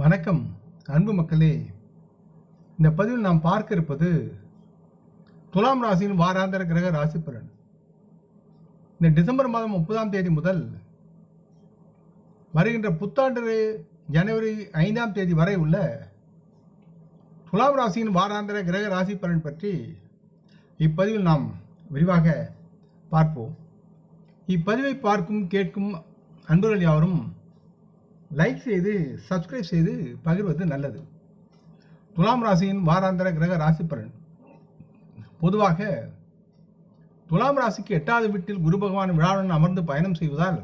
வணக்கம் அன்பு மக்களே. இந்த பதிவில் நாம் பார்க்க இருப்பது துலாம் ராசியின் வாராந்திர கிரக ராசி பலன். இந்த டிசம்பர் மாதம் முப்பதாம் தேதி முதல் வருகின்ற புத்தாண்டு ஜனவரி ஐந்தாம் தேதி வரை உள்ள துலாம் ராசியின் வாராந்திர கிரக ராசி பலன் பற்றி இப்பதிவில் நாம் விரிவாக பார்ப்போம். இப்பதிவை பார்க்கும் கேட்கும் அன்பர்கள் யாரும் லைக் செய்து சப்ஸ்கிரைப் செய்து பகிர்வது நல்லது. துலாம் ராசியின் வாராந்திர கிரக ராசி பலன். பொதுவாக துலாம் ராசிக்கு எட்டாவது வீட்டில் குரு பகவான் விழாவுடன் அமர்ந்து பயணம் செய்வதால்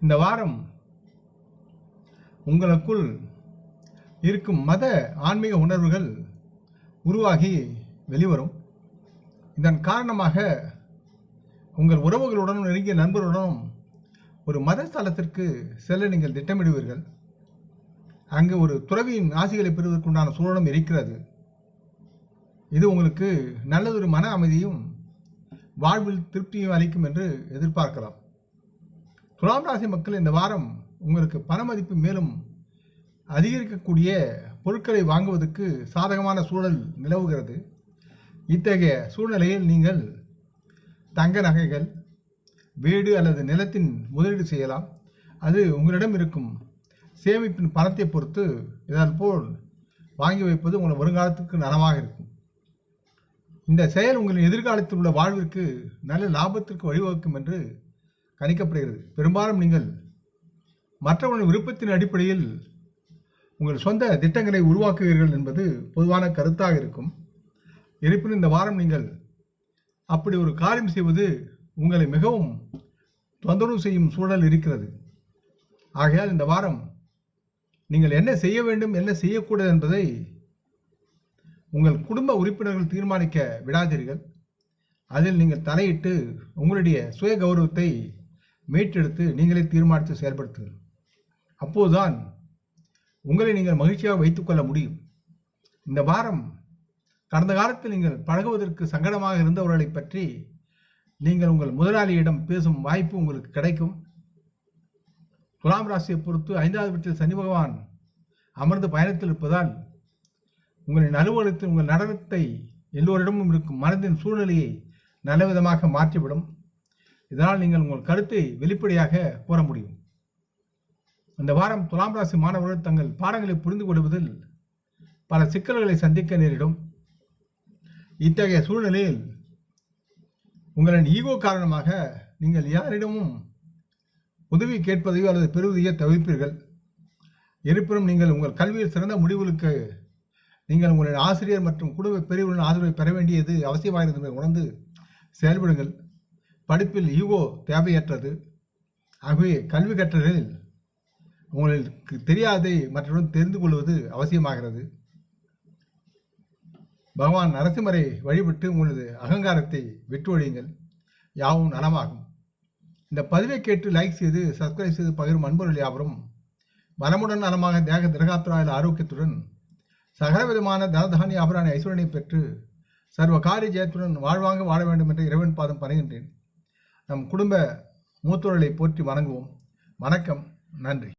இந்த வாரம் உங்களுக்குள் இருக்கும் மத ஆன்மீக உணர்வுகள் உருவாகி வெளிவரும். இதன் காரணமாக உங்கள் உறவுகளுடனும் நெருங்கிய நண்பர்களுடனும் ஒரு மத ஸ்தலத்திற்கு செல்ல நீங்கள் திட்டமிடுவீர்கள். அங்கு ஒரு துறவியின் ஆசிகளை பெறுவதற்குண்டான சூழலும் இருக்கிறது. இது உங்களுக்கு நல்லதொரு மன அமைதியும் வாழ்வில் திருப்தியும் அளிக்கும் என்று எதிர்பார்க்கலாம். துலாம் ராசி மக்கள் இந்த வாரம் உங்களுக்கு பண மதிப்பு மேலும் அதிகரிக்கக்கூடிய பொருட்களை வாங்குவதற்கு சாதகமான சூழல் நிலவுகிறது. இத்தகைய சூழ்நிலையில் நீங்கள் தங்க நகைகள் வீடு அல்லது நிலத்தின் முதலீடு செய்யலாம். அது உங்களிடம் இருக்கும் சேமிப்பின் பணத்தை பொறுத்து இதன் போல் வாங்கி வைப்பது உங்கள் வருங்காலத்துக்கு நலமாக இருக்கும். இந்த செயல் உங்களின் எதிர்காலத்தில் உள்ள வாழ்விற்கு நல்ல லாபத்திற்கு வழிவகுக்கும் என்று கணிக்கப்படுகிறது. பெரும்பாலும் நீங்கள் மற்றவர்களின் விருப்பத்தின் அடிப்படையில் உங்கள் சொந்த திட்டங்களை உருவாக்குவீர்கள் என்பது பொதுவான கருத்தாக இருக்கும். இருப்பினும் இந்த வாரம் நீங்கள் அப்படி ஒரு காரியம் செய்வது உங்களை மிகவும் தொந்தரவு செய்யும் சூழல் இருக்கிறது. ஆகையால் இந்த வாரம் நீங்கள் என்ன செய்ய வேண்டும் என்ன செய்யக்கூடாது என்பதை உங்கள் குடும்ப உறுப்பினர்கள் தீர்மானிக்க விடாதீர்கள். அதில் நீங்கள் தலையிட்டு உங்களுடைய சுய கௌரவத்தை மீட்டெடுத்து நீங்களே தீர்மானித்து செயல்படுத்துங்கள். அப்போதுதான் உங்களை நீங்கள் மகிழ்ச்சியாக வைத்துக்கொள்ள முடியும். இந்த வாரம் கடந்த காலத்தில் நீங்கள் பழகுவதற்கு சங்கடமாக இருந்தவர்களை பற்றி நீங்கள் உங்கள் முதலாளியிடம் பேசும் வாய்ப்பு உங்களுக்கு கிடைக்கும். துலாம் ராசியை பொறுத்து ஐந்தாவது வீட்டில் சனி பகவான் அமர்ந்து பயணத்தில் இருப்பதால் உங்களின் அலுவலகத்தில் உங்கள் நடனத்தை எல்லோரிடமும் இருக்கும் மனதின் சூழ்நிலையை நல்ல விதமாக மாற்றிவிடும். இதனால் நீங்கள் உங்கள் கருத்தை வெளிப்படையாக கூற முடியும். இந்த வாரம் துலாம் ராசி மாணவர்கள் தங்கள் பாடங்களை புரிந்து கொள்வதில் பல சிக்கல்களை சந்திக்க நேரிடும். இத்தகைய சூழ்நிலையில் உங்களின் ஈகோ காரணமாக நீங்கள் யாரிடமும் உதவி கேட்பதையோ அல்லது பெறுவதையோ தவிர்ப்பீர்கள். இருப்பினும் நீங்கள் உங்கள் கல்வியில் சிறந்த முடிவுகளுக்கு நீங்கள் உங்களின் ஆசிரியர் மற்றும் குடும்ப பெரியவர்களின் ஆதரவை பெற வேண்டியது அவசியமாகிறது என்பதை உணர்ந்து செயல்படுங்கள். படிப்பில் ஈகோ தேவையற்றது. ஆகவே கல்வி கற்றலில் உங்களுக்கு தெரியாதை மற்றவர்கள் தெரிந்து கொள்வது அவசியமாகிறது. பகவான் நரசிம்மரை வழிபட்டு உங்களது அகங்காரத்தை விட்டு யாவும் நலமாகும். இந்த பதிவை கேட்டு லைக் செய்து சப்ஸ்கிரைப் செய்து பகிரும் அன்பர்கள் யாவரும் வளமுடன் நலமாக தேக திரகாத்திராயில் ஆரோக்கியத்துடன் சகல விதமான தனதானி அபராணி ஐஸ்வரனை பெற்று சர்வ காரிய ஜெயத்துடன் வாழ்வாங்க வாழ வேண்டும் என்று இறைவன் பாதம் பணிகின்றேன். நம் குடும்ப மூத்தோர்களை போற்றி வணங்குவோம். வணக்கம். நன்றி.